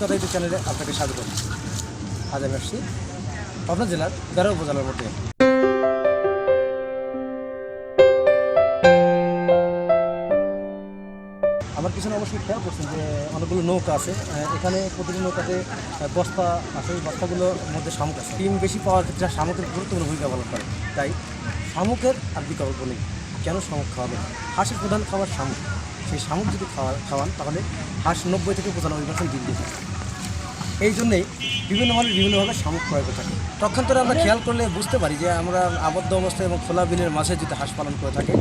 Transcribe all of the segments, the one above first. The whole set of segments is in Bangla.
কথা ইউটিউব চ্যানেলে আপনাকে স্বাগত আজ আমি আসছি পাবনা জেলার গারো উপজেলার মধ্যে। আমার পিছনে অবশ্যই খেয়াল করছেন যে অনেকগুলো নৌকা আছে। এখানে প্রতিটি নৌকাতে বস্তা আছে বস্তাগুলোর মধ্যে শামুক আছে। ডিম বেশি পাওয়ার ক্ষেত্রে শামুকের গুরুত্বপূর্ণ ভূমিকা পালন করে। তাই শামুকের আর বিকল্প নেই। কেন শামুক খাওয়াবে? হাঁসের প্রধান খাবার শামুক। সেই শামুক যদি খাওয়া খাওয়ান, তাহলে হাঁস নব্বই থেকে পঁচানব্বই পার্সেন্ট ডিম দিয়ে থাকে। এই জন্যেই বিভিন্ন মানুষ বিভিন্নভাবে শামুক ক্রয় করে থাকে। তখনতরে আমরা খেয়াল করলে বুঝতে পারি যে আমরা আবদ্ধ অবস্থায় এবং খোলা বিলের মাঝে যদি হাঁস পালন করে থাকে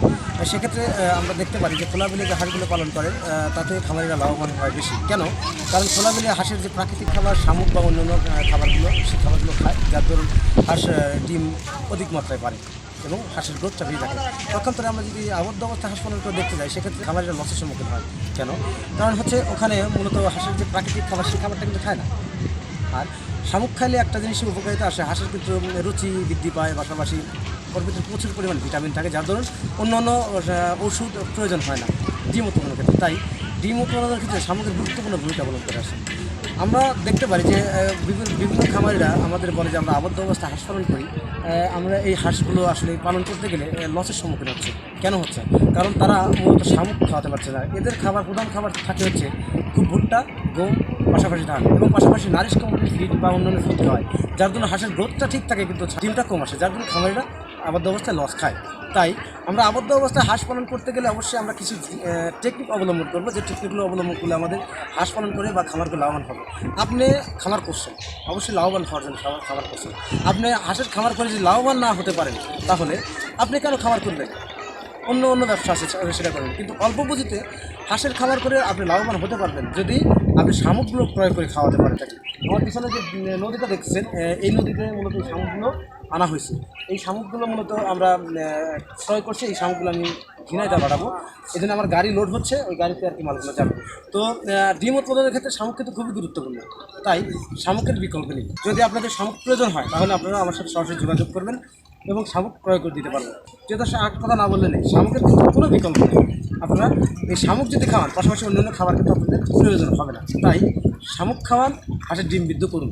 সেক্ষেত্রে আমরা দেখতে পারি যে খোলা বিলে যে হাঁসগুলো পালন করে তাতে খামারিরা লাভবান হয় বেশি। কেন? কারণ খোলা বিলে হাঁসের যে প্রাকৃতিক খাবার, শামুক বা অন্যান্য খাবারগুলো, সেই খাবারগুলো খায়, যার দরুন হাঁস ডিম অধিক মাত্রায় পারে। এবং হাঁসের গ্রোথটা বেড়ে থাকে। পক্ষান্তরে আমরা যদি আবদ্ধ অবস্থা হাঁস পালন করে দেখতে যাই, সেক্ষেত্রে খাবারের লসের সম্মুখীন হয়। কেন? কারণ হচ্ছে ওখানে মূলত হাঁসের যে প্রাকৃতিক খাবার, সেই খাবারটা কিন্তু খায় না। আর শামুক খাইলে একটা জিনিসের উপকারিতা আসে, হাঁসের কিন্তু রুচি বৃদ্ধি পায়, পাশাপাশি ওর ভিতরে প্রচুর পরিমাণ ভিটামিন থাকে, যার দরুন অন্য অন্য ওষুধ প্রয়োজন হয় না, ডিম উৎপাদনের ক্ষেত্রে। তাই ডিম উৎপাদনের ক্ষেত্রে শামুকের গুরুত্বপূর্ণ ভূমিকা পালন করে আসে। আমরা দেখতে পারি যে বিভিন্ন বিভিন্ন খামারিরা আমাদের বলে যে আমরা আবদ্ধ অবস্থায় হাঁস পালন করি। আমরা এই হাঁসগুলো আসলে পালন করতে গেলে লসের সম্মুখীন হচ্ছে। কেন হচ্ছে? কারণ তারা মূলত শামুক খাওয়াতে পারছে না। এদের খাবার, প্রধান খাবার থাকে হচ্ছে খুব ভুট্টা, গম, পাশাপাশি ধান এবং পাশাপাশি নারিশ কোম্পানির ফিড বা অন্যান্য ফিড খাওয়ায়। যার জন্য হাঁসের গ্রোথটা ঠিক থাকে, কিন্তু ডিমটা কম আসে। যার জন্য খামারিরা আবদ্ধ অবস্থায় লস খায়। তাই আমরা আবদ্ধ অবস্থায় হাঁস পালন করতে গেলে অবশ্যই আমরা কিছু টেকনিক অবলম্বন করব। যে টেকনিকগুলো অবলম্বন করলে আমাদের হাঁস পালন করে বা খামারকে লাভবান হবে। আপনি খামার করছেন, অবশ্যই লাভবান হওয়ার জন্য খাবার খাবার করছেন। আপনি হাঁসের খামার করে যদি লাভবান না হতে পারেন, তাহলে আপনি কেন খামার করবেন অন্য অন্য ব্যবসা আছে, সেটা করবেন কিন্তু অল্প পুঁজিতে হাঁসের খাবার করে আপনি লাভবান হতে পারবেন যদি আপনি শামুকগুলো ক্রয় করে খাওয়াতে পারেন তাকে। আমার পিছনে যে নদীটা দেখছেন এই নদীতে মূলত শামুকগুলো আনা হয়েছে। এই শামুকগুলো মূলত আমরা ক্রয় করছি, এই শামুকগুলো আমি ঝিনাইদা বাড়াবো। এই জন্য আমার গাড়ি লোড হচ্ছে, ওই গাড়িতে আর কি মালগুলো যাবে। তো ডিম উৎপাদনের ক্ষেত্রে শামুক কিন্তু খুবই গুরুত্বপূর্ণ। তাই শামুকের বিকল্প নেই। যদি আপনাদের শামুক প্রয়োজন হয়, তাহলে আপনারা আমার সাথে সরাসরি যোগাযোগ করবেন এবং শামুক ক্রয় করে দিতে পারবেন। সে আর কথা না বললে নেই, শামুকের কিন্তু কোনো বিকল্প নেই। আপনারা এই শামুক যদি খাওয়ান, পাশাপাশি অন্যান্য খাবার কিন্তু আপনাদের প্রয়োজন হবে না। তাই শামুক খাওয়ান, হাঁসের ডিম বিদ্ধ করুন।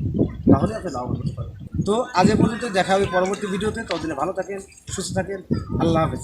তাহলে আপনি লাভবান হতে পারবেন। তো আজ পর্যন্ত দেখা হবে পরবর্তী ভিডিওতে। ততদিনে ভালো থাকেন সুস্থ থাকেন। আল্লাহ হাফেজ।